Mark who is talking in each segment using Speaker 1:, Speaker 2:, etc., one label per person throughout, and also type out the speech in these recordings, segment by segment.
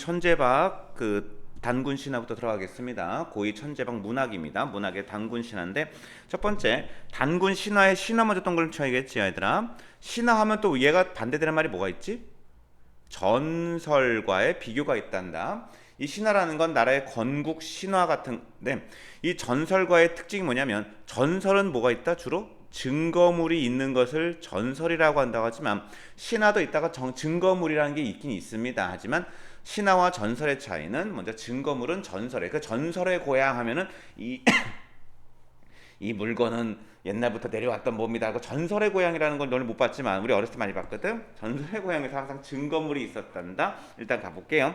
Speaker 1: 천재박 그 단군 신화부터 들어가겠습니다. 고위 천재박 문학입니다. 문학의 단군 신화인데 첫 번째 단군 신화의 신화 먼저 동그림 쳐야겠지 얘들아. 신화 하면 또 얘가 반대되는 말이 뭐가 있지? 전설과의 비교가 있단다. 이 신화라는 건 나라의 건국 신화 같은데 이 전설과의 특징이 뭐냐면 전설은 뭐가 있다 주로 증거물이 있는 것을 전설이라고 한다고 하지만 신화도 있다가 정, 증거물이라는 게 있긴 있습니다. 하지만 신화와 전설의 차이는 먼저 증거물은 전설에 그 전설의 고향 하면은 이 이 물건은 옛날부터 내려왔던 뭡니다. 그 전설의 고향이라는 건 너는 못 봤지만 우리 어렸을 때 많이 봤거든. 전설의 고향에서 항상 증거물이 있었단다. 일단 가볼게요.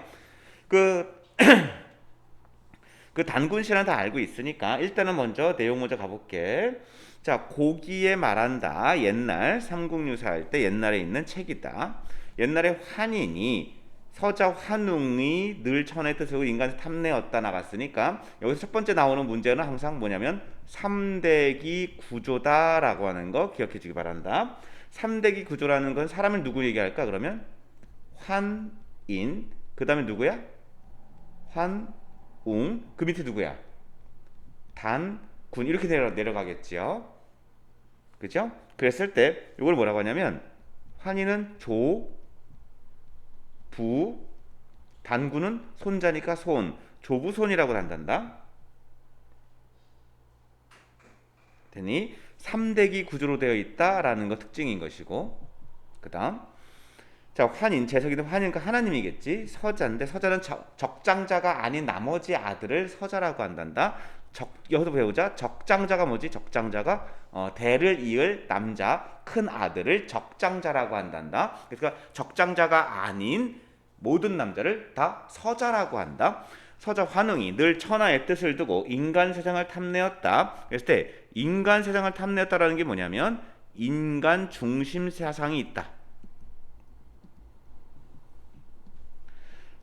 Speaker 1: 그, 그 단군 신화 다 알고 있으니까 일단은 먼저 내용 먼저 가볼게. 자, 고기에 말한다. 옛날 삼국유사 할 때 옛날에 있는 책이다. 옛날에 환인이 서자 환웅이 늘 천의 뜻으로 인간을 탐내었다 나갔으니까 여기서 첫 번째 나오는 문제는 항상 뭐냐면 삼대기 구조다라고 하는 거 기억해 주기 바란다. 삼대기 구조라는 건 사람을 누구 얘기할까 그러면 환 인 그 다음에 누구야? 환 웅 그 밑에 누구야? 단 군 이렇게 내려, 내려가겠지요. 그죠? 그랬을 때 이걸 뭐라고 하냐면 환인은 조, 부, 단군은 손자니까 손, 조부손이라고 한단다. 되니 삼대기 구조로 되어 있다라는 거 특징인 것이고 그 다음 자 환인 재석이는 환인과 하나님이겠지 서자인데 서자는 적, 적장자가 아닌 나머지 아들을 서자라고 한단다. 적, 여기서 배우자 적장자가 뭐지? 적장자가 어, 대를 이을 남자 큰 아들을 적장자라고 한단다. 그러니까 적장자가 아닌 모든 남자를 다 서자라고 한다. 서자 환웅이 늘 천하의 뜻을 두고 인간 세상을 탐내었다. 그랬을 때 인간 세상을 탐내었다라는 게 뭐냐면 인간 중심 사상이 있다.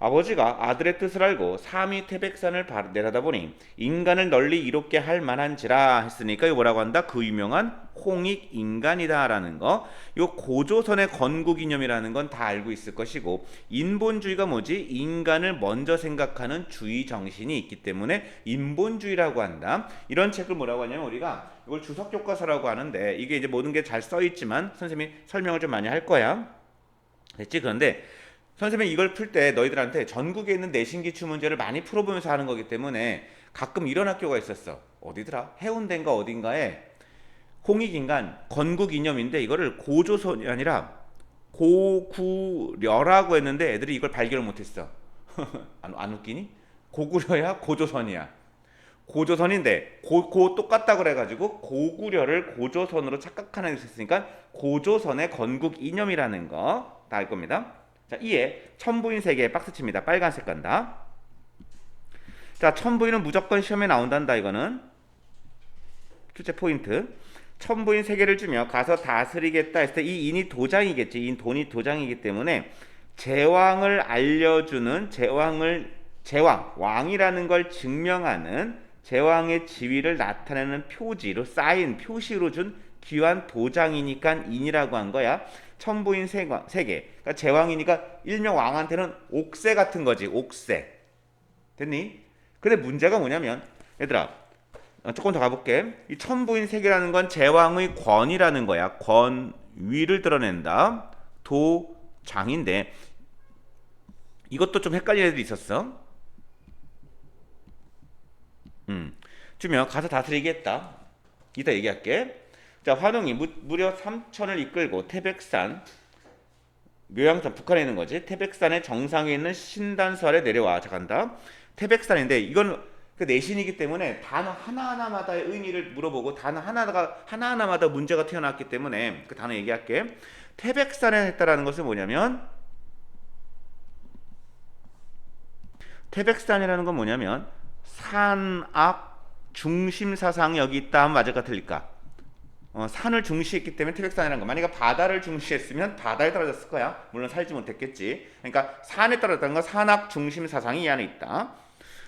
Speaker 1: 아버지가 아들의 뜻을 알고 삼위 태백산을 내려다보니 인간을 널리 이롭게 할 만한지라 했으니까 이거 뭐라고 한다? 그 유명한 홍익 인간이다라는 거. 요 고조선의 건국 이념이라는 건 다 알고 있을 것이고 인본주의가 뭐지? 인간을 먼저 생각하는 주의 정신이 있기 때문에 인본주의라고 한다. 이런 책을 뭐라고 하냐면 우리가 이걸 주석 교과서라고 하는데 이게 이제 모든 게 잘 써 있지만 선생님이 설명을 좀 많이 할 거야. 됐지? 그런데 선생님이 이걸 풀 때 너희들한테 전국에 있는 내신 기출 문제를 많이 풀어보면서 하는 거기 때문에 가끔 이런 학교가 있었어. 어디더라? 해운대인가 어딘가에 홍익인간 건국 이념인데 이거를 고조선이 아니라 고구려라고 했는데 애들이 이걸 발견을 못했어. 안, 안 웃기니? 고구려야 고조선이야. 고조선인데 고, 고 똑같다 그래가지고 고구려를 고조선으로 착각하는 게 있으니까 고조선의 건국 이념이라는 거 다 알 겁니다. 자, 이에 천부인 세계에 박스칩니다. 빨간색 간다. 자, 천부인은 무조건 시험에 나온단다. 이거는 출제 포인트. 천부인 세계를 주며 가서 다스리겠다 했을 때 이 인이 도장이겠지. 인 돈이 도장이기 때문에 제왕을 알려주는 제왕을 제왕 왕이라는 걸 증명하는 제왕의 지위를 나타내는 표지로 쌓인 표시로 준 귀한 도장이니까 인이라고 한 거야. 천부인 세계. 그러니까 제왕이니까 일명 왕한테는 옥새 같은 거지. 옥새. 됐니? 근데 문제가 뭐냐면 얘들아 어, 조금 더 가볼게. 이 천부인 세계라는 건 제왕의 권이라는 거야. 권 위를 드러낸다. 도 장인데 이것도 좀 헷갈리는 애들이 있었어. 음. 주면 가서 다스리겠다. 이따 얘기할게. 자, 환웅이 무, 무려 3천을 이끌고 태백산 묘양산 북한에 있는 거지. 태백산의 정상에 있는 신단설에 내려와. 자 간다. 태백산인데 이건 그 내신이기 때문에 단어 하나하나마다의 의미를 물어보고 단어 하나가 하나하나마다 문제가 튀어나왔기 때문에 그 단어 얘기할게. 태백산에 했다라는 것은 뭐냐면 태백산이라는 건 뭐냐면 산악 중심 사상이 여기 있다 하면 맞을까 틀릴까? 어, 산을 중시했기 때문에 태백산이라는 거. 만약에 바다를 중시했으면 바다에 떨어졌을 거야. 물론 살지 못했겠지. 그러니까 산에 떨어졌다는 건 산악 중심 사상이 이 안에 있다.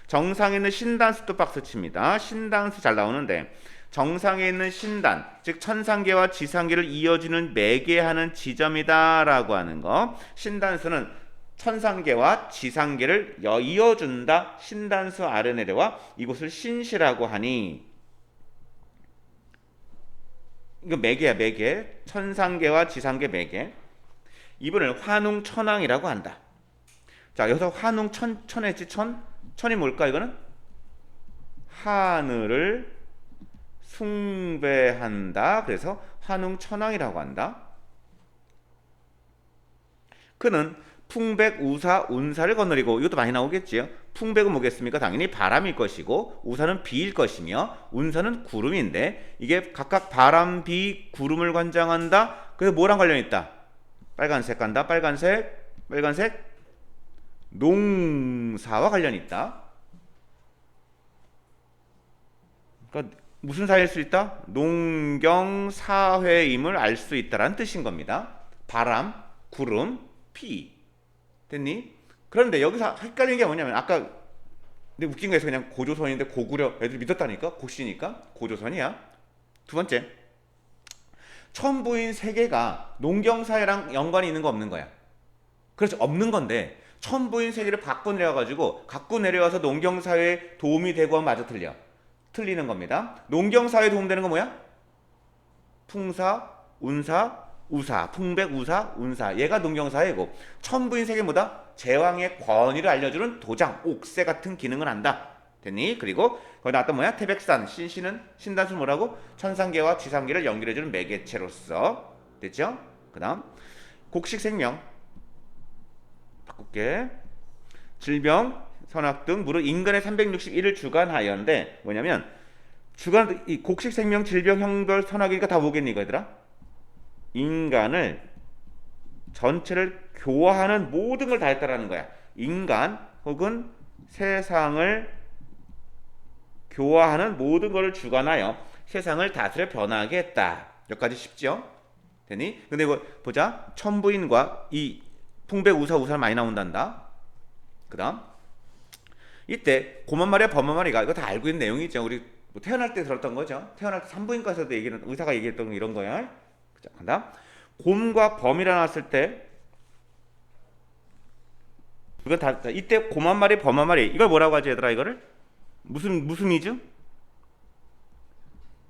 Speaker 1: 정상에 있는 신단수도 박스 칩니다. 신단수 잘 나오는데 정상에 있는 신단, 즉 천상계와 지상계를 이어주는 매개하는 지점이다라고 하는 거. 신단수는 천상계와 지상계를 여- 이어준다. 신단수 아르네르와 이곳을 신시라고 하니 이거 매개야 매개. 천상계와 지상계 매개. 이분을 환웅천왕이라고 한다. 자 여기서 환웅 천 천했지 천 천이 뭘까 이거는 하늘을 숭배한다. 그래서 환웅천왕이라고 한다. 그는 풍백, 우사, 운사를 거느리고 이것도 많이 나오겠지요. 풍백은 뭐겠습니까? 당연히 바람일 것이고 우사는 비일 것이며 운사는 구름인데 이게 각각 바람, 비, 구름을 관장한다. 그래서 뭐랑 관련 있다? 빨간색 간다. 빨간색, 빨간색 농사와 관련 있다. 그러니까 무슨 사이일 수 있다? 농경 사회임을 알 수 있다라는 뜻인 겁니다. 바람, 구름, 비. 됐니? 그런데 여기서 헷갈리는 게 뭐냐면 아까 근데 웃긴 거에서 그냥 고조선인데 고구려 애들 믿었다니까 고시니까 고조선이야. 두 번째 천부인 세 개가 농경 사회랑 연관이 있는 거 없는 거야. 그렇죠 없는 건데 천부인 세 개를 갖고 내려가지고 갖고 내려와서 농경 사회에 도움이 되고 하면 마저 틀려. 틀리는 겁니다. 농경 사회에 도움되는 건 뭐야? 풍사, 운사, 우사, 풍백, 우사, 운사. 얘가 농경사회고 천부인 세계 뭐다? 제왕의 권위를 알려주는 도장, 옥새 같은 기능을 한다. 됐니? 그리고 거기 나왔던 뭐야? 태백산, 신신은 신단수 뭐라고? 천상계와 지상계를 연결해주는 매개체로서 됐죠? 그 다음 곡식생명 바꿀게. 질병, 선악 등 무릇 인간의 361을 주관하였는데 뭐냐면 주관 이 곡식 생명, 질병, 형별, 선악이니까 다 뭐겠니 이거들아? 인간을 전체를 교화하는 모든 걸 다 했다라는 거야. 인간 혹은 세상을 교화하는 모든 것을 주관하여 세상을 다스려 변하게 했다. 여기까지 쉽죠? 되니? 근데 이거 보자. 천부인과 이 풍백 우사 우사 많이 나온단다. 그다음 이때 고만마리와 범만마리가 이거 다 알고 있는 내용이죠. 우리 뭐 태어날 때 들었던 거죠. 태어날 때 산부인과에서도 얘기는 의사가 얘기했던 이런 거야. 자, 그다음 곰과 범이라 나왔을 때 이거 다 이때 곰 한 마리 범 한 마리 이걸 뭐라고 하지 얘들아 이거를 무슨 무슨 이즘?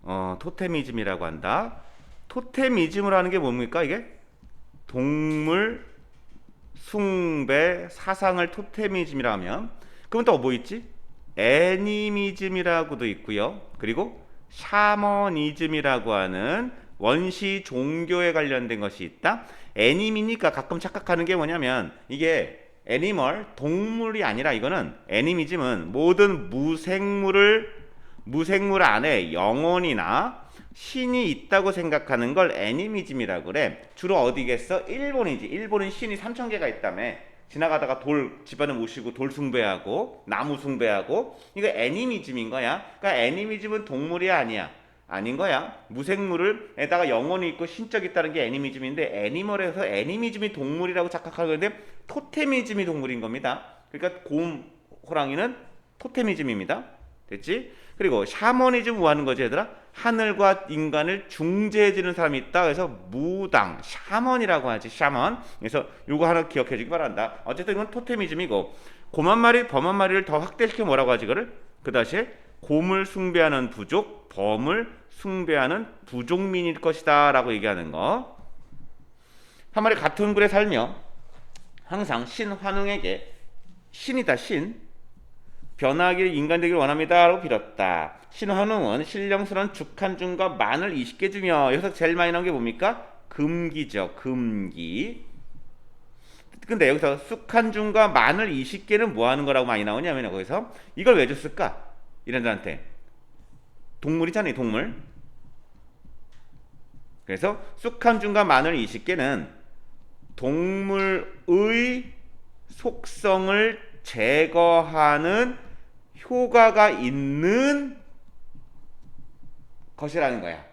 Speaker 1: 어 토테미즘이라고 한다. 토테미즘을 하는 게 뭡니까 이게? 동물 숭배 사상을 토테미즘이라 하면 그럼 또 뭐 있지? 애니미즘이라고도 있고요. 그리고 샤머니즘이라고 하는 원시 종교에 관련된 것이 있다. 애니미니까 가끔 착각하는 게 뭐냐면 이게 애니멀 동물이 아니라 이거는 애니미즘은 모든 무생물을 무생물 안에 영혼이나 신이 있다고 생각하는 걸 애니미즘이라고 그래. 주로 어디겠어? 일본이지. 일본은 신이 3천 개가 있다며. 지나가다가 돌 집안에 모시고 돌 숭배하고 나무 숭배하고 이거 애니미즘인 거야. 그러니까 애니미즘은 동물이 아니야. 아닌 거야. 무생물을 에다가 영혼이 있고 신적 있다는 게 애니미즘인데 애니멀에서 애니미즘이 동물이라고 착각하는데 토테미즘이 동물인 겁니다. 그러니까 곰, 호랑이는 토테미즘입니다. 됐지? 그리고 샤머니즘 뭐 하는 거지 얘들아? 하늘과 인간을 중재해주는 사람이 있다. 그래서 무당, 샤먼이라고 하지. 샤먼. 그래서 요거 하나 기억해 주기 바란다. 어쨌든 이건 토테미즘이고 곰한 마리, 범한 마리를 더 확대시켜 뭐라고 하지 그를? 그 다시 곰을 숭배하는 부족, 범을 숭배하는 부족민일 것이다 라고 얘기하는 거. 한 마리 같은 굴에 살며 항상 신환웅에게 신이다 신 변하길 인간 되길 원합니다 라고 빌었다. 신환웅은 신령스러운 죽한 줌과 마늘 20개 주며 여기서 제일 많이 나온 게 뭡니까? 금기죠. 금기. 근데 여기서 쑥한 줌과 마늘 20개는 뭐 하는 거라고 많이 나오냐면 거기서 이걸 왜 줬을까? 이런들한테 동물이잖아요, 동물. 그래서 쑥한 줌과 마늘 20개는 동물의 속성을 제거하는 효과가 있는 것이라는 거야.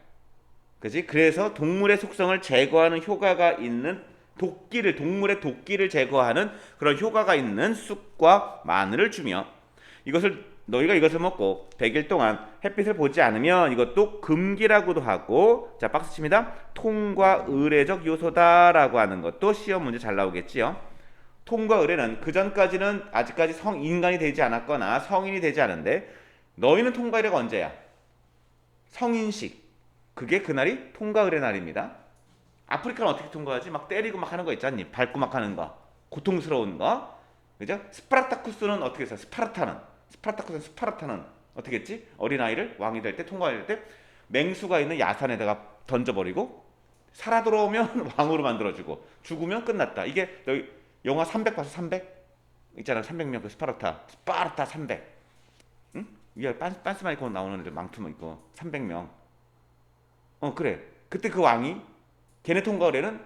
Speaker 1: 그지? 그래서 동물의 속성을 제거하는 효과가 있는 도끼를 동물의 도끼를 제거하는 그런 효과가 있는 쑥과 마늘을 주며 이것을 너희가 이것을 먹고 100일 동안 햇빛을 보지 않으면 이것도 금기라고도 하고 자 박스 칩니다. 통과 의례적 요소다라고 하는 것도 시험 문제 잘 나오겠지요. 통과 의례는 그 전까지는 아직까지 성 인간이 되지 않았거나 성인이 되지 않은데 너희는 통과 의례가 언제야? 성인식. 그게 그날이 통과 의례 날입니다. 아프리카는 어떻게 통과하지? 막 때리고 막 하는 거 있잖니. 밟고 막 하는 거. 고통스러운 거. 그죠? 스파르타쿠스는 어떻게 했어? 스파르타는 스파르타쿠스는 스파르타는 어떻게 했지? 어린 아이를 왕이 될 때 통과할 때 맹수가 있는 야산에다가 던져버리고 살아 돌아오면 왕으로 만들어주고 죽으면 끝났다. 이게 너희 영화 300 봐서 300 있잖아 300명 그 스파르타 스파르타 300 응? 위에 빤스, 빤스만 입고 나오는 망투만 입고 300명 어 그래 그때 그 왕이 걔네 통과의례는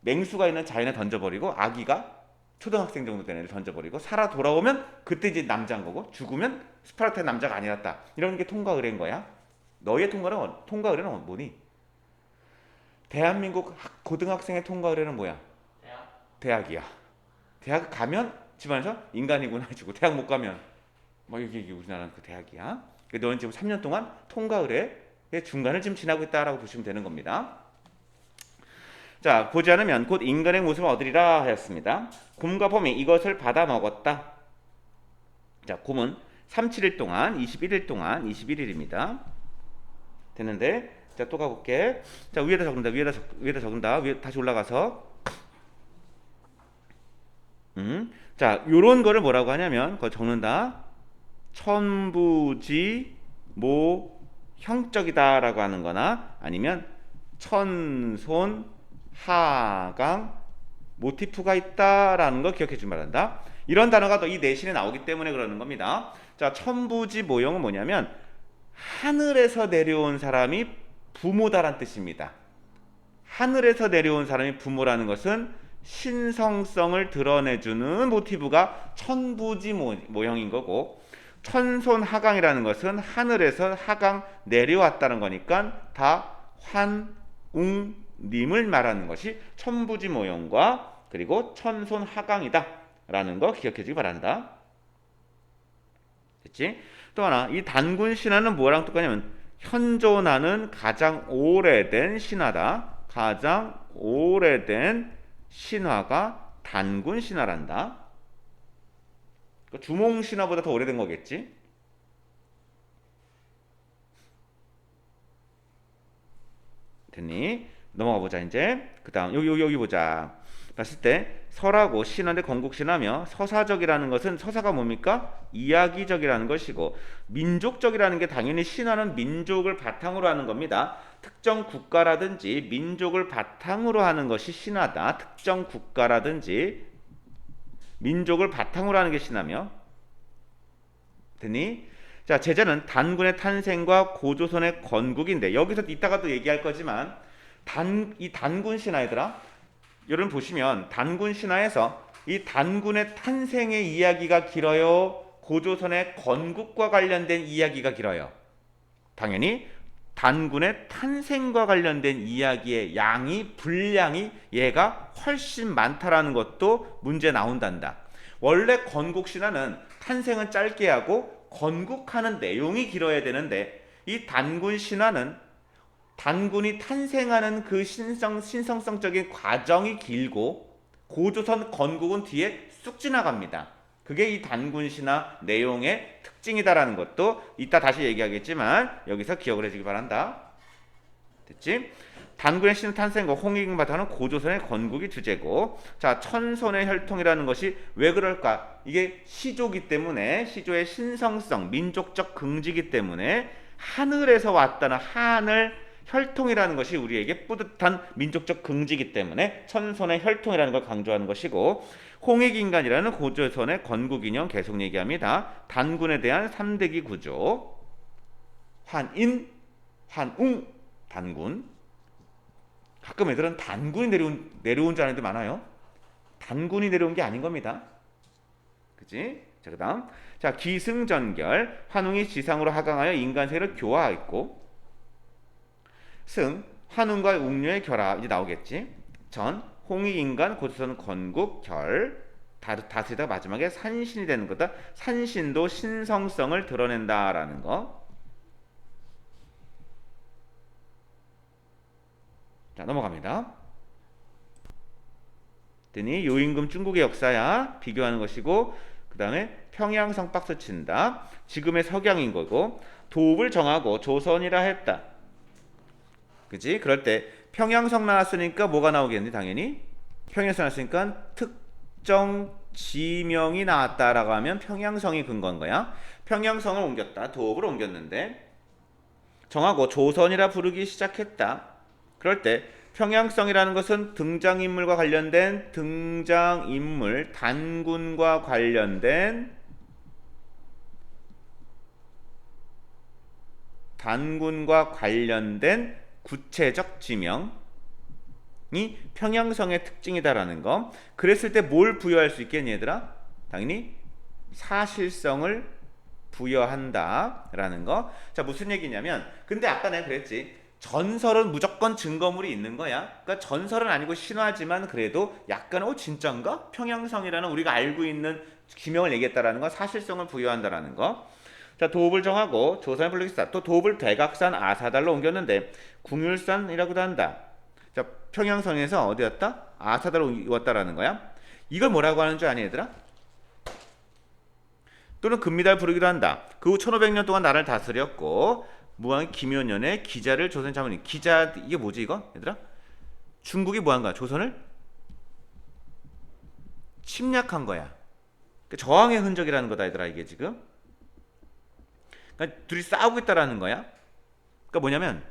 Speaker 1: 맹수가 있는 자연에 던져버리고 아기가 초등학생 정도 되는 애를 던져버리고 살아 돌아오면 그때 이제 남자인 거고 죽으면 스파르타의 남자가 아니었다 이런 게 통과 의례인 거야 너의 통과는 어- 통과 의례는 뭐니? 대한민국 학- 고등학생의 통과 의례는 뭐야?
Speaker 2: 대학
Speaker 1: 대학 이야. 대학 가면 집안에서 인간이구나 해주고 대학 못 가면 뭐 이게, 이게 우리나라는 그 대학이야. 그 너는 지금 3년 동안 통과 의례의 중간을 지금 지나고 있다라고 보시면 되는 겁니다. 자 보지 않으면 곧 인간의 모습을 얻으리라 하였습니다. 곰과 봄이 이것을 받아 먹었다. 자 곰은 37일 동안 21일 동안 21일입니다. 됐는데 자 또 가볼게. 자 위에다 적는다 위에다 적, 위에다 적는다 위에 다시 올라가서 음. 자, 요런 거를 뭐라고 하냐면 거 적는다. 천부지 모 형적이다라고 하는 거나 아니면 천손 하강 모티프가 있다라는 거 기억해 주면 바란다. 이런 단어가 또 이 내신에 나오기 때문에 그러는 겁니다. 자, 천부지 모형은 뭐냐면 하늘에서 내려온 사람이 부모다란 뜻입니다. 하늘에서 내려온 사람이 부모라는 것은 신성성을 드러내주는 모티브가 천부지 모- 모형인 거고 천손 하강이라는 것은 하늘에서 하강 내려왔다는 거니까 다 환 웅 님을 말하는 것이 천부지 모형과 그리고 천손 하강이다라는 거 기억해 주기 바란다. 됐지? 또 하나 이 단군 신화는 뭐랑 똑같냐면 현존하는 가장 오래된 신화다. 가장 오래된 신화가 단군 신화란다. 그 주몽 신화보다 더 오래된 거겠지? 됐니? 넘어가 보자 이제. 그 다음 여기 여기 여기 보자. 봤을 때 설하고 신화대 건국 신화며 서사적이라는 것은 서사가 뭡니까? 이야기적이라는 것이고 민족적이라는 게 당연히 신화는 민족을 바탕으로 하는 겁니다. 특정 국가라든지 민족을 바탕으로 하는 것이 신화다. 특정 국가라든지 민족을 바탕으로 하는 게 신화며 됐니? 자 제자는 단군의 탄생과 고조선의 건국인데 여기서 이따가 또 얘기할 거지만 단 이 단군 신화 얘들아 여러분 보시면 단군 신화에서 이 단군의 탄생의 이야기가 길어요. 고조선의 건국과 관련된 이야기가 길어요. 당연히 단군의 탄생과 관련된 이야기의 양이 분량이 얘가 훨씬 많다라는 것도 문제 나온단다. 원래 건국 신화는 탄생은 짧게 하고 건국하는 내용이 길어야 되는데 이 단군 신화는 단군이 탄생하는 그 신성 신성성적인 과정이 길고 고조선 건국은 뒤에 쑥 지나갑니다. 그게 이 단군 신화 내용의 특징이다라는 것도 이따 다시 얘기하겠지만 여기서 기억을 해주기 바란다. 됐지? 단군의 신 탄생과 홍익을 바탕은 고조선의 건국이 주제고 자 천손의 혈통이라는 것이 왜 그럴까 이게 시조기 때문에 시조의 신성성 민족적 긍지기 때문에 하늘에서 왔다는 하늘 혈통이라는 것이 우리에게 뿌듯한 민족적 긍지기 때문에 천손의 혈통이라는 걸 강조하는 것이고 홍익인간이라는 고조선의 건국인형 계속 얘기합니다. 단군에 대한 삼대기 구조 환인, 환웅, 단군 가끔 애들은 단군이 내려온, 내려온 줄 아는 애들 많아요. 단군이 내려온 게 아닌 겁니다. 그지? 자, 그 다음. 자, 기승전결. 환웅이 지상으로 하강하여 인간세를 교화했고, 승, 환웅과 웅녀의 결합. 이제 나오겠지? 전, 홍익 인간, 고조선 건국, 결. 다, 다스리다 마지막에 산신이 되는 거다. 산신도 신성성을 드러낸다라는 거. 자, 넘어갑니다. 그랬더니 요임금 중국의 역사야 비교하는 것이고 그 다음에 평양 성 박스 친다 지금의 석양인 거고 도읍을 정하고 조선이라 했다 그지? 그럴 때 평양성 나왔으니까 뭐가 나오겠니 당연히? 평양성 나왔으니까 특정 지명이 나왔다라고 하면 평양성이 근거인 거야. 평양성을 옮겼다. 도읍을 옮겼는데. 정하고 조선이라 부르기 시작했다. 그럴 때 평양성이라는 것은 등장인물과 관련된 등장인물 단군과 관련된 단군과 관련된 구체적 지명이 평양성의 특징이다라는 거. 그랬을 때 뭘 부여할 수 있겠니 얘들아? 당연히 사실성을 부여한다라는 거. 자 무슨 얘기냐면 근데 아까 내가 그랬지. 전설은 무조건 증거물이 있는 거야. 그러니까 전설은 아니고 신화지만 그래도 약간 어 진짠가? 평양성이라는 우리가 알고 있는 기명을 얘기했다라는 거 사실성을 부여한다라는 거. 자 도읍을 정하고 조선을 불르기다. 또 도읍을 대각산 아사달로 옮겼는데 궁율산이라고도 한다. 자 평양성에서 어디였다? 아사달로 옮겼다라는 거야. 이걸 뭐라고 하는 줄 아니 얘들아? 또는 금미달 부르기도 한다. 그 후 1500년 동안 나라를 다스렸고 무왕 김효년의 기자를 조선 자문이 기자 이게 뭐지 이거 얘들아? 중국이 뭐한 거야? 조선을 침략한 거야. 그러니까 저항의 흔적이라는 거다 얘들아 이게 지금. 그러니까 둘이 싸우고 있다라는 거야. 그러니까 뭐냐면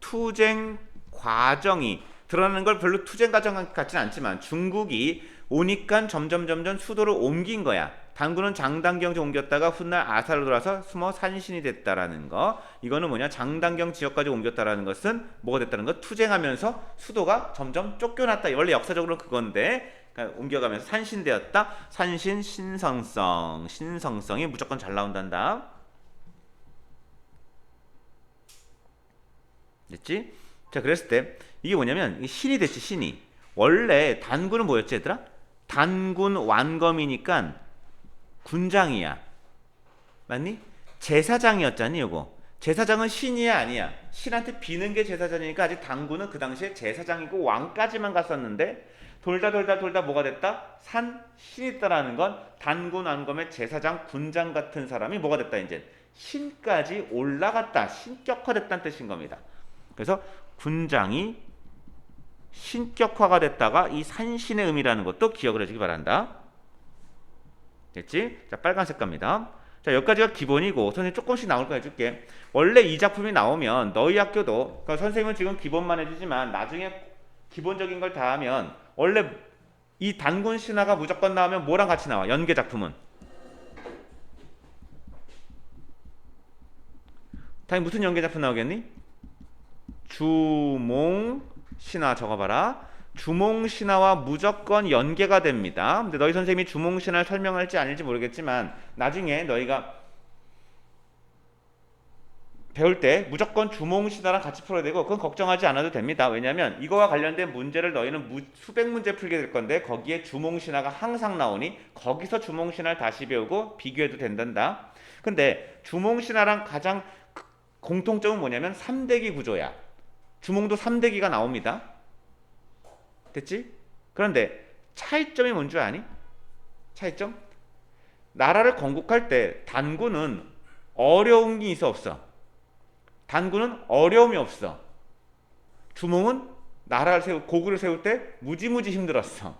Speaker 1: 투쟁 과정이 드러나는 걸 별로 투쟁 과정 같지는 않지만 중국이 오니까 점점 점점 수도를 옮긴 거야. 당군은 장단경 옮겼다가 훗날 아사로 돌아서 숨어 산신이 됐다라는 거. 이거는 뭐냐? 장단경 지역까지 옮겼다라는 것은 뭐가 됐다는 거? 투쟁하면서 수도가 점점 쫓겨났다. 원래 역사적으로 그건데 그러니까 옮겨가면서 산신되었다. 산신 신성성. 신성성이 무조건 잘 나온단다. 됐지? 자, 그랬을 때 이게 뭐냐면 신이 됐지, 신이. 원래 단군은 뭐였지, 얘들아? 단군 완검이니까 군장이야. 맞니? 제사장이었잖니, 요거. 제사장은 신이야, 아니야? 신한테 비는 게 제사장이니까 아직 단군은 그 당시에 제사장이고 왕까지만 갔었는데 돌다 돌다 돌다 뭐가 됐다? 산 신이 있다라는 건 단군 완검의 제사장 군장 같은 사람이 뭐가 됐다 이제 신까지 올라갔다 신격화됐다는 뜻인 겁니다. 그래서 군장이 신격화가 됐다가 이 산신의 의미라는 것도 기억을 해주기 바란다. 됐지? 자 빨간색 갑니다. 자 여기까지가 기본이고 선생님 조금씩 나올 거 해줄게. 원래 이 작품이 나오면 너희 학교도 그러니까 선생님은 지금 기본만 해주지만 나중에 기본적인 걸 다 하면 원래 이 단군 신화가 무조건 나오면 뭐랑 같이 나와? 연계 작품은 당연히 무슨 연계 작품 나오겠니? 주몽 신화 적어봐라. 주몽 신화와 무조건 연계가 됩니다. 근데 너희 선생님이 주몽 신화를 설명할지 아닐지 모르겠지만 나중에 너희가 배울 때 무조건 주몽 신화랑 같이 풀어야 되고 그건 걱정하지 않아도 됩니다. 왜냐하면 이거와 관련된 문제를 너희는 무, 수백 문제 풀게 될 건데 거기에 주몽 신화가 항상 나오니 거기서 주몽 신화를 다시 배우고 비교해도 된단다. 근데 주몽 신화랑 가장 공통점은 뭐냐면 3대기 구조야. 주몽도 3대기가 나옵니다. 됐지? 그런데 차이점이 뭔 줄 아니? 차이점? 나라를 건국할 때 단군은 어려운 게 있어 없어? 단군은 어려움이 없어. 주몽은 나라를 세우 고구를 세울 때 무지무지 힘들었어.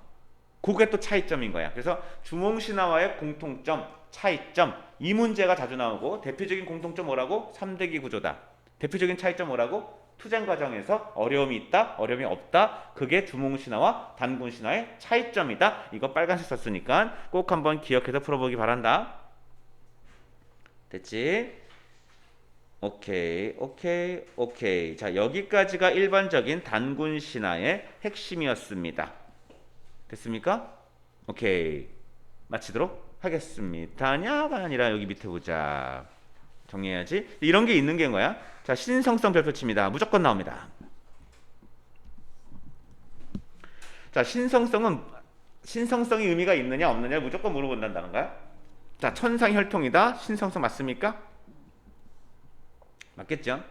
Speaker 1: 그게 또 차이점인 거야. 그래서 주몽 신화와의 공통점, 차이점 이 문제가 자주 나오고 대표적인 공통점 뭐라고? 3대기 구조다. 대표적인 차이점 뭐라고? 투쟁 과정에서 어려움이 있다, 어려움이 없다. 그게 주몽 신화와 단군 신화의 차이점이다. 이거 빨간색 썼으니까 꼭 한번 기억해서 풀어보기 바란다. 됐지? 오케이, 오케이, 오케이. 자, 여기까지가 일반적인 단군 신화의 핵심이었습니다. 됐습니까? 오케이. 마치도록 하겠습니다. 냐가 아니라 여기 밑에 보자. 정리해야지. 이런 게 있는 게 뭐야? 자, 신성성 별표치입니다. 무조건 나옵니다. 자, 신성성은 신성성이 의미가 있느냐 없느냐 무조건 물어본다는 거야. 자, 천상 혈통이다. 신성성 맞습니까? 맞겠죠?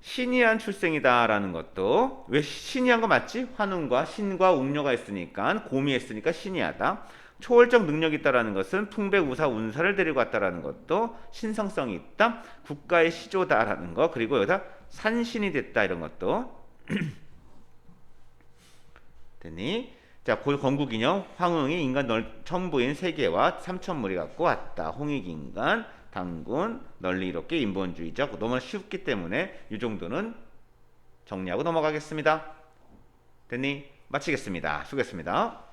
Speaker 1: 신이 한 출생이다라는 것도 왜 신이 한 거 맞지? 환웅과 신과 웅녀가 있으니까 곰이 했으니까 신이 하다. 초월적 능력이 있다라는 것은 풍배우사 운사를 데리고 왔다라는 것도 신성성이 있다. 국가의 시조다라는 거 그리고 여기다 산신이 됐다 이런 것도 됐니? 자, 고 건국인형 황웅이 인간 널 처음 보인 세계와 삼천물이 갖고 왔다. 홍익인간, 당군, 널리 이렇게 인본주의적 너무 쉽기 때문에 이 정도는 정리하고 넘어가겠습니다. 됐니? 마치겠습니다. 수고했습니다.